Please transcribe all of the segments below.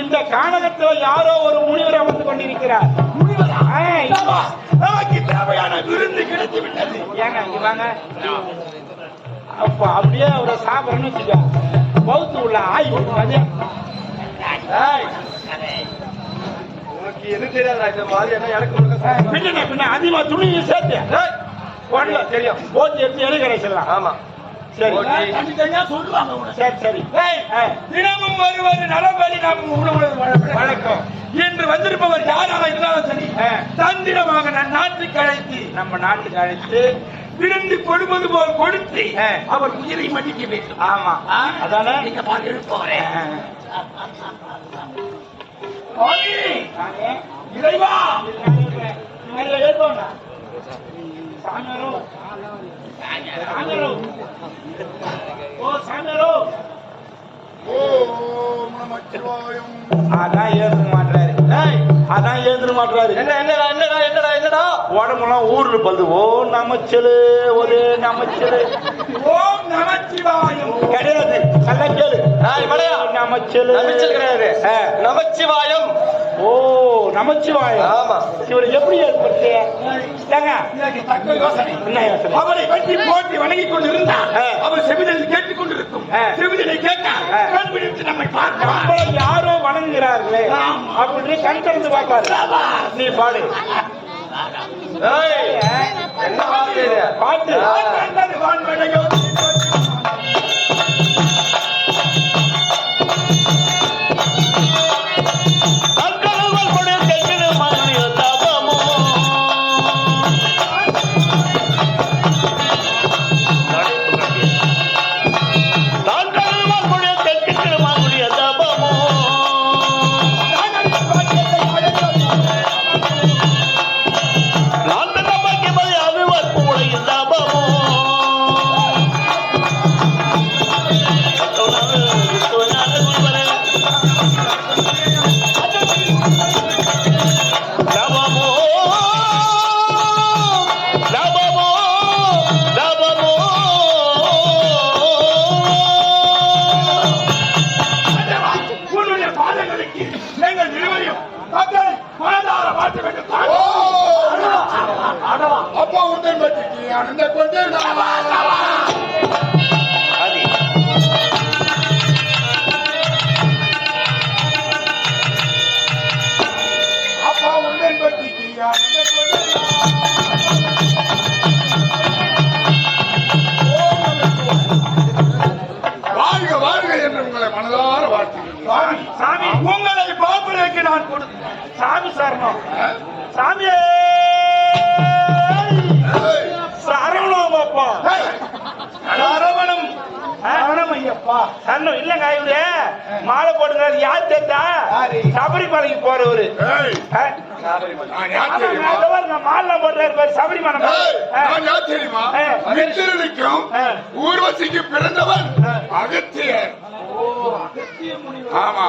இந்த கானகத்தில் யாரோ ஒரு முனிவர் அமர்ந்து கொண்டிருக்கிறார். நமக்கு தேவையான விருந்து கிடைத்து விட்டது. ஏங்க இங்க வாங்க அப்ப அப்படியே அவரை சாப்பிடணும்னு வச்சுக்க பௌத்து உள்ள ஆய் உனக்கு எது தெரியாதா இந்த மாதிரி என்ன எனக்கு பின்ன பின்ன அதிகமா துணியை சேர்த்து. தெரியும். போச்சு எடுத்து எலி கிடைச்சிடலாம் ஆமா. தினமும் வருவது நலம்படி நாம் உணவு வணக்கம். இன்று வந்திருப்பவர் யாராக இருந்தாலும் சரி. தந்திரமாக நம் நாட்டுக்கு அழைத்து நம்ம நாட்டுக்கு அழைத்து விருந்து கொடுப்பது போல் கொடுத்து. அவர் உயிரை மன்னிக்க வேண்டும். ஆமா. அதானே நீங்க பாத்து போறேன் இறைவா! மேல அதான் ஏந்திர மாட்டாரு ஏய், அதான் ஏந்திர என்ன என்னடா என்னடா என்னடா என்னடா உடம்புலாம் ஊர்ல பல்து ஓ நமச்சலு ஒரு நமச்சலு. ஓம் நமச்சிவாயம். கிடையாது. நல்லா கேளு. நமச்சிவாயம். ஓ நமச்சிவாயம். ஆமா. இவர் எப்படி இதற்கு தக்க யோசனை என்ன யோசனை? அவரை பற்றி போட்டி வணங்கிக் கொண்டிருந்தார். அவர் செவிதலில் கேட்டுக் கொண்டிருக்கும். கண் விழித்து நம்மை நம்மளை யாரோ வணங்குகிறார்களே. அப்படின்னு கண் திறந்து பார்ப்பாரு. நீ பாடு. என்ன? பாட்டு శాపము சாமி உங்களை பார்ப்பதற்கு நான் கொடுத்து சாமி சரணம். சாமியே! சரணம் அப்பா அரவணம். சரணம் ஐயப்பா சரணம் இல்லங்க இவரு மாலை போட்டுக்கிறாரு யார் யாரு? சபரிமலைக்கு போறவரு. மாலை போடுறாரு பாரு, சபரிமலை தெரியுமா? ஆ. ஊர்வசிக்கு பிறந்தவன் அகத்தியர். ஆமா.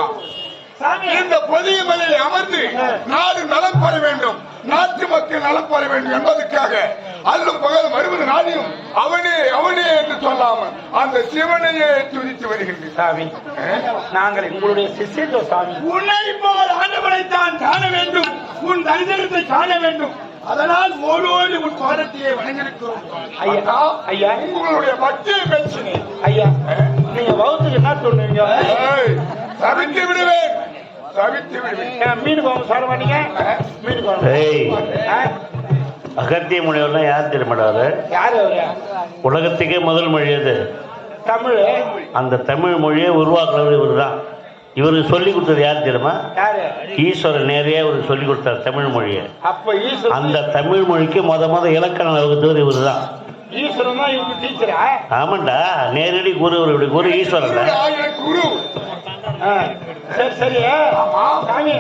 இந்த பொதிய மலையில் அமர்ந்து நாடு நலம் பெற வேண்டும். நாட்டு மக்கள் நலம் பெற வேண்டும் என்பதற்காக அல்லும் பகல் வருவது நாடியும் அவனே அவனே என்று சொல்லாமல் அந்த சிவனையே துதித்து வருகின்றேன் சாமி. நாங்கள் உங்களுடைய சிஷியர்கள் சாமி. உன்னை போல் ஆண்டவனை தான் காண வேண்டும். உன் தரிசனத்தை காண வேண்டும். அதனால் ஓடோடி உன் பாதத்தையே வணங்கிருக்கிறோம் ஐயா ஐயா. உங்களுடைய பக்தியை பேசினேன் ஐயா நீங்க வகுத்துக்கு என்ன சொன்னீங்க ஏய், சபித்து விடுவேன். மீன் குழம்பு சாப்பிட மாட்டீங்க? மீன். குழம்பு? அகத்திய மொழியெல்லாம் யார் அவரு? உலகத்துக்கே முதல் மொழி அது தமிழ். அந்த தமிழ் மொழியை உருவாக்குனவர் இவர் தான் இவருக்கு சொல்லி கொடுத்தது யார் தெரியுமா? ஈஸ்வரன் நேரையே இவருக்கு சொல்லி கொடுத்தார் தமிழ் மொழியை. அந்த தமிழ் மொழிக்கு முத முத இலக்கணம் வகுத்தவர் இவர் தான் ஆமாண்டா நேரடி குரு இவருடைய குரு ஈஸ்வரன் குரு. சரி சரி சாமி.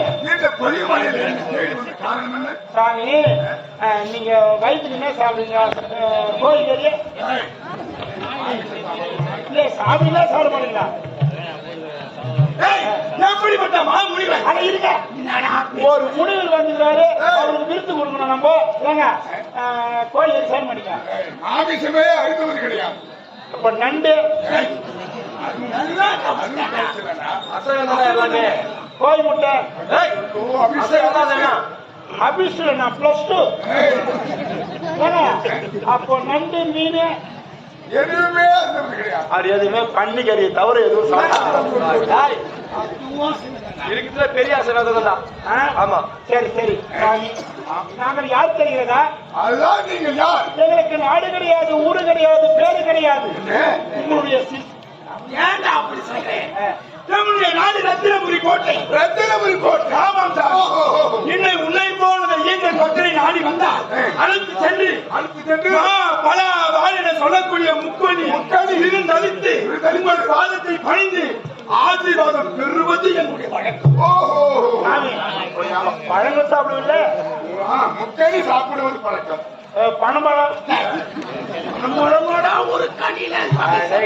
சாமி நீங்க வயிற்றுக்கு என்ன சாப்பிடுங்க. ஆ, கோழி கறி. ஏய், இல்ல சாப்பிடலாம் சாப்பிட மாட்டீங்களா எப்படிப்பட்ட மாமுனிவர் அட இருங்க. ஒரு முனிவர் வந்துக்கிறாரு அவருக்கு விருத்து கொடுக்கணும் நம்ம. ஏங்க ஆ, கோழி கறி சாப்பிட மாட்டீங்க ஏய், மாமிசமே அழுத்தவது கிடையாது. அப்ப நண்டு. அசைவம் தானே எல்லாமே கோழி முட்டை அபிஷேகம். தான்? அபிஷேகம் நான் பிளஸ் டூ அப்போ நண்டு மீன் எதுவுமே அது எதுவுமே கறியை தவிர எதுவும் இருக்கிறதுல பெரிய ஆசீர்வாதம் தான்? ஆமா. சரி சரி. நாங்கள் யார் தெரிகிறதா? அதுதான் யார்? எங்களுக்கு நாடு கிடையாது ஊரு கிடையாது பேரு கிடையாது. உங்களுடைய ஏன்டா அப்படி சொல்றேன் நம்முடைய நாடு ரத்தினபுரி கோட்டை. ரத்தினபுரி கோட்டை. ஆமாம் சார். ஓஹோ. இன்னை உன்னை போல இயங்க கொத்தனை நாடி வந்தால் அழைத்து சென்று அழுத்து சென்று மா, பல வாழிட சொல்லக்கூடிய முக்கணி முக்கணி. இருந்தளித்து உங்கள் பாதத்தை பணிந்து ஆசீர்வாதம் பெறுவது என்னுடைய வழக்கம் ஓஹோ. பழங்கள் சாப்பிடுவில்ல முக்கணி சாப்பிடுவது பழக்கம். பணம் பழம் நம்மளோட ஒரு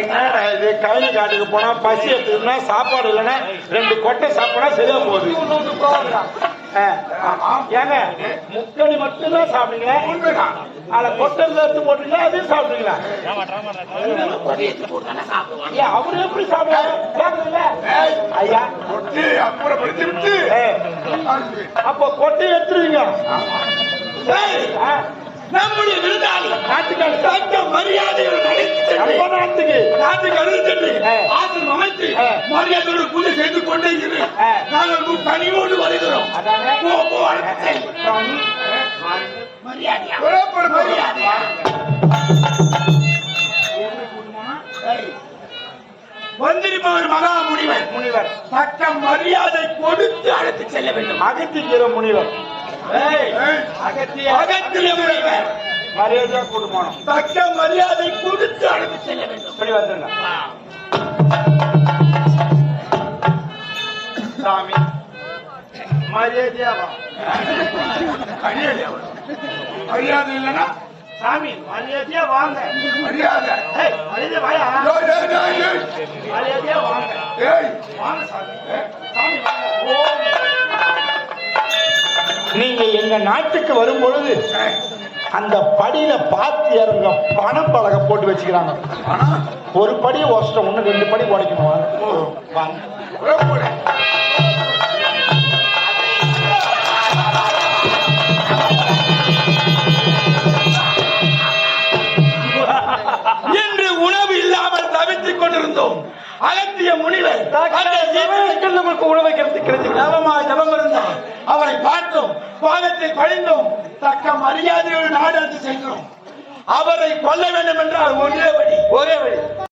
என்னடா இது? கையில காட்டுக்கு போனா பசி எடுத்துனா சாப்பாடு இல்லைன்னா ரெண்டு கொட்டை சாப்பிடா சரியா போகுது. ஏங்க முக்கணி மட்டும்தான் சாப்பிடுங்களா உண்மைதான். அதுல கொட்டை இருந்தா எடுத்து போட்டுங்களா அதையும் சாப்பிடுங்களா அவரு எப்படி சாப்பிடுறாரு கேக்குதுல்ல? ஐயா. அப்புறப்படுத்தி விட்டு. அப்போ கொட்டை எடுத்துருவீங்க. நம்முடைய விருந்தாளி நாட்டுக்காரி தக்க அழைத்து சென்று நம்ம நாட்டுக்கு. நாட்டுக்கு அழைத்து. ஆசிரம் அமைத்து. மரியாதையோடு பூஜை செய்து கொண்டே இரு. நாங்கள் கனியோடு வருகிறோம். அழைத்து மரியாதையா? மரியாதையா? வந்திருப்பவர் மகா முனிவர். முனிவர். தக்க மரியாதை கொடுத்து அழைத்து செல்ல வேண்டும். அகத்திக்கிற முனிவர். ஏய், ஏய், அகத்திய அகத்திய முனிவர் மரியாதையா கூட்டுமானம் தக்க மரியாதை கொடுத்து அழைத்து செல்ல வேண்டும். இப்படி வந்துருங்க. சாமி மரியாதையா வா. மரியாதை? மரியாதை இல்லைன்னா? சாமி மரியாதையா வாங்க. மரியாதை. ஏய், மரியாதையா வாயா. மரியாதையா வாங்க. வாங்க சாமி. எங்க நாட்டுக்கு வரும் பொழுது அந்த படியில பார்த்து இறங்க பணம் பலகை போட்டு வச்சுக்கிறாங்க. ஆனா, ஒரு படி ஒஷ்டம் ஒண்ணு ரெண்டு படி உடைக்கணும். கொண்டிருந்தோம் அகத்திய ஜீவனுக்கு நமக்கு உணவு ஞாபகமாக ஜபம் இருந்தார் அவரை பார்த்தோம் பாதத்தை பழிந்தோம் தக்க மரியாதையோடு நாடு சென்றோம் அவரை கொல்ல வேண்டும் என்றால் ஒரே வழி. ஒரே வழி.